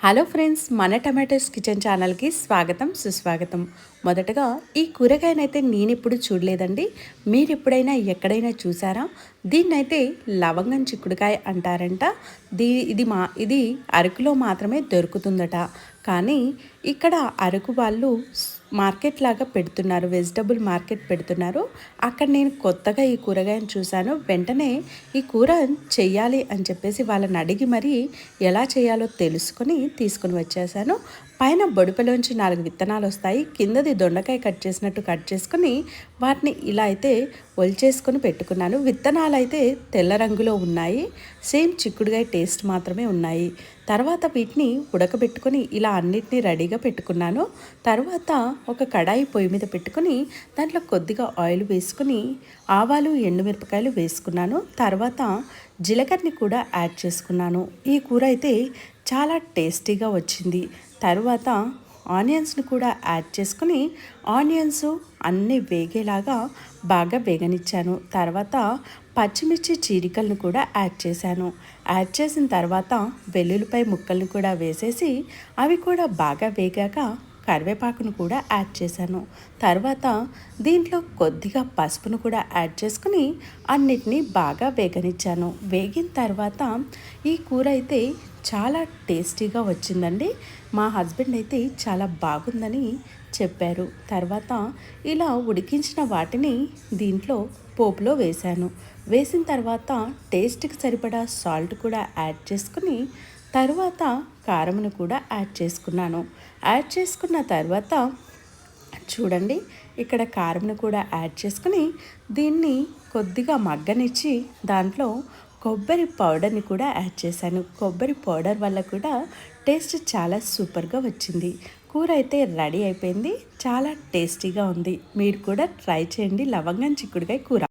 Hello friends మన tomatoes kitchen ఛానల్కి స్వాగతం సుస్వాగతం. మొదటగా ఈ కూరగాయనైతే నేను ఎప్పుడు చూడలేదండి. మీరు ఎప్పుడైనా ఎక్కడైనా చూసారా? దీన్నైతే లవంగం చిక్కుడుకాయ అంటారంట. దీ ఇది మా ఇది అరకులో మాత్రమే దొరుకుతుందట. కానీ ఇక్కడ అరకు వాళ్ళు మార్కెట్ లాగా పెడుతున్నారు వెజిటబుల్ మార్కెట్ పెడుతున్నారు. అక్కడ నేను కొత్తగా ఈ కూరగాయను చూశాను. వెంటనే ఈ కూర చెయ్యాలి అని చెప్పేసి వాళ్ళని అడిగి మరి ఎలా చేయాలో తెలుసుకొని తీసుకొని వచ్చేసాను. పైన బొడుపలోంచి నాలుగు విత్తనాలు వస్తాయి. కిందది దొండకాయ కట్ చేసినట్టు కట్ చేసుకొని వాటిని ఇలా అయితే ఒలిచేసుకొని పెట్టుకున్నాను. విత్తనాలు అయితే తెల్ల రంగులో ఉన్నాయి. సేమ్ చిక్కుడుగాయ టేస్ట్ మాత్రమే ఉన్నాయి. తర్వాత వీటిని ఉడకబెట్టుకొని ఇలా అన్నిటినీ రెడీగా పెట్టుకున్నాను. తర్వాత ఒక కడాయి పొయ్యి మీద పెట్టుకొని దాంట్లో కొద్దిగా ఆయిల్ వేసుకుని ఆవాలు ఎండుమిరపకాయలు వేసుకున్నాను. తర్వాత జీలకర్రని కూడా యాడ్ చేసుకున్నాను. ఈ కూర అయితే చాలా టేస్టీగా వచ్చింది. తర్వాత ఆనియన్స్ని కూడా యాడ్ చేసుకుని ఆనియన్స్ అన్నీ వేగేలాగా బాగా వేగనిచ్చాను. తర్వాత పచ్చిమిర్చి చీరికలను కూడా యాడ్ చేశాను. యాడ్ చేసిన తర్వాత వెల్లుల్లిపై ముక్కలను కూడా వేసేసి అవి కూడా బాగా వేగాక కరివేపాకును కూడా యాడ్ చేశాను. తర్వాత దీంట్లో కొద్దిగా పసుపును కూడా యాడ్ చేసుకుని అన్నిటినీ బాగా వేగనిచ్చాను. వేగిన తర్వాత ఈ కూర అయితే చాలా టేస్టీగా వచ్చిందండి. మా హస్బెండ్ అయితే చాలా బాగుందని చెప్పారు. తర్వాత ఇలా ఉడికించిన వాటిని దీంట్లో పోపులో వేశాను. వేసిన తర్వాత టేస్ట్కి సరిపడా సాల్ట్ కూడా యాడ్ చేసుకుని తర్వాత కారంను కూడా యాడ్ చేసుకున్నాను. యాడ్ చేసుకున్న తర్వాత చూడండి ఇక్కడ కారంను కూడా యాడ్ చేసుకుని దీన్ని కొద్దిగా మగ్గనిచ్చి దాంట్లో కొబ్బరి పౌడర్ని కూడా యాడ్ చేశాను. కొబ్బరి పౌడర్ వల్ల కూడా టేస్ట్ చాలా సూపర్గా వచ్చింది. కూర అయితే రెడీ అయిపోయింది. చాలా టేస్టీగా ఉంది. మీరు కూడా ట్రై చేయండి. లవంగం చిక్కుడుకాయ కూర.